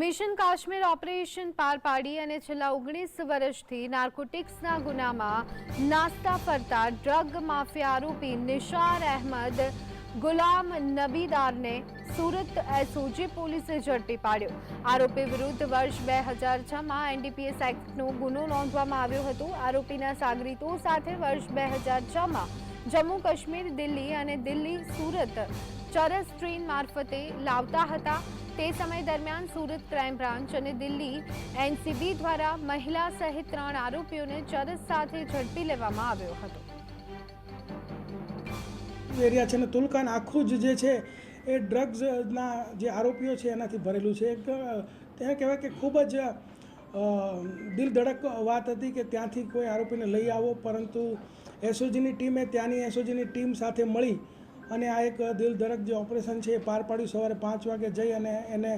Mission Kashmir operation પાર પાડી અને છેલ્લા ઓગણીસ વર્ષથી નાર્કોટિક્સના ગુનામાં નાસ્તા ફરતા ડ્રગ માફિયા આરોપી નિશાર અહેમદ ગુલામ નબીદારને સુરત એસઓજી પોલીસે ઝડપી પાડ્યો. આરોપી વિરુદ્ધ વર્ષ બે હજાર છમાં એનડીપીએસ એક્ટનો ગુનો નોંધવામાં આવ્યો હતો. આરોપીના સાગરીતો સાથે વર્ષ બે હજાર છમાં જમ્મુ કાશ્મીર, દિલ્હી અને દિલ્હી, સુરત ચરસ ટ્રેન મારફતે લાવતા હતા. તે સમય દરમિયાન સુરત ક્રાઇમ બ્રાન્ચ અને દિલ્હી એનસીબી દ્વારા મહિલા સહિત ત્રણ આરોપીઓને ચરસ સાથે ઝડપી લેવામાં આવ્યો હતો. એરિયા છે ને, તુલકાન આખું જ જે છે એ ડ્રગ્સના જે આરોપીઓ છે એનાથી ભરેલું છે. એક કહેવાય કે ખૂબ જ દિલ ધડક વાત હતી કે ત્યાંથી કોઈ આરોપીને લઈ આવો, પરંતુ એસઓજીની ટીમે ત્યાંની એસઓજીની ટીમ સાથે મળી અને આ એક દિલધડક જે ઓપરેશન છે એ પાર પાડ્યું સવારે પાંચ વાગે જઈ અને એને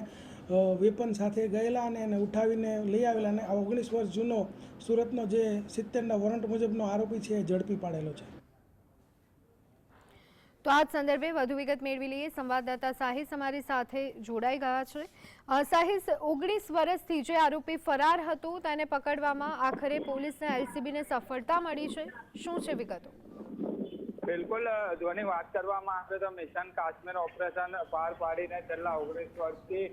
વેપન સાથે ગયેલા અને એને ઉઠાવીને લઈ આવેલા અને આ ઓગણીસ વર્ષ જૂનો સુરતનો જે સિત્તેરના વોરંટ મુજબનો આરોપી છે એ ઝડપી પાડેલો છે. તો આ સંદર્ભે વધુ વિગત મેળવી લઈએ. સંવાદદાતા સાહિસ અમારી સાથે જોડાઈ ગયા છે. સાહિસ, ઓગણીસ વર્ષથી જે આરોપી ફરાર હતો તેને પકડવામાં આખરે પોલીસને એલસીબીને સફળતા મળી છે. શું છે વિગતો? બિલકુલ જોની વાત કરવામાં આવે તો મિશન કાશ્મીર ઓપરેશન પાર પાડીને છેલ્લા ઓગણીસ વર્ષથી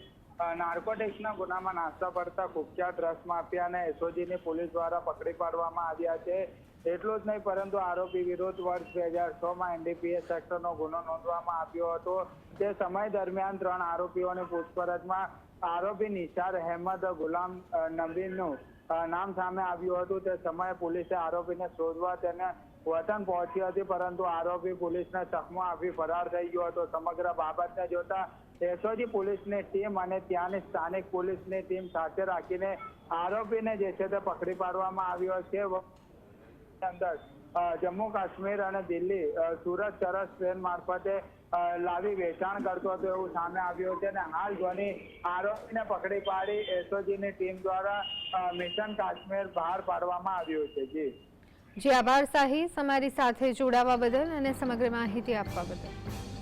નાર્કોટિક્સના ગુનામાં નાસ્તા પડતા કુખ્યાત ડ્રગ્સ માફિયાને એસઓજીની પોલીસ દ્વારા પકડી પાડવામાં આવ્યા છે. એટલું જ નહીં, પરંતુ આરોપી વિરુદ્ધ વર્ષ બે હજાર છમાં એનડીપીએસ સેક્ટરનો ગુનો નોંધવામાં આવ્યો હતો. તે સમય દરમિયાન ત્રણ આરોપીઓની પૂછપરછમાં આરોપી નિશાર અહેમદ ગુલામ નબીનું નામ સામે આવ્યું હતું. તે સમયે પોલીસે આરોપીને શોધવા તેને વતન પહોંચી હતી, પરંતુ આરોપી પોલીસને ચકમો આપી ફરાર થઈ ગયો હતો. સમગ્ર બાબતને જોતા એસઓજી પોલીસની ટીમ અને ત્યાંની સ્થાનિક પોલીસની ટીમ સાથે રાખીને આરોપીને જે છે તે પકડી પાડવામાં આવ્યો છે. અંદર જમ્મુ કાશ્મીર અને દિલ્હી સુરત ચરસ ટ્રેન મારફતે લાવી વેચાણ કરતો હતો એવું સામે આવ્યું છે અને હાલ ધોની આરોપીને પકડી પાડી એસઓજીની ટીમ દ્વારા મિશન કાશ્મીર બહાર પાડવામાં આવ્યું છે. જી. જી, આભાર, શાહી. અમારી સાથે જોડાવા બદલ અને સમગ્ર માહિતી આપવા બદલ.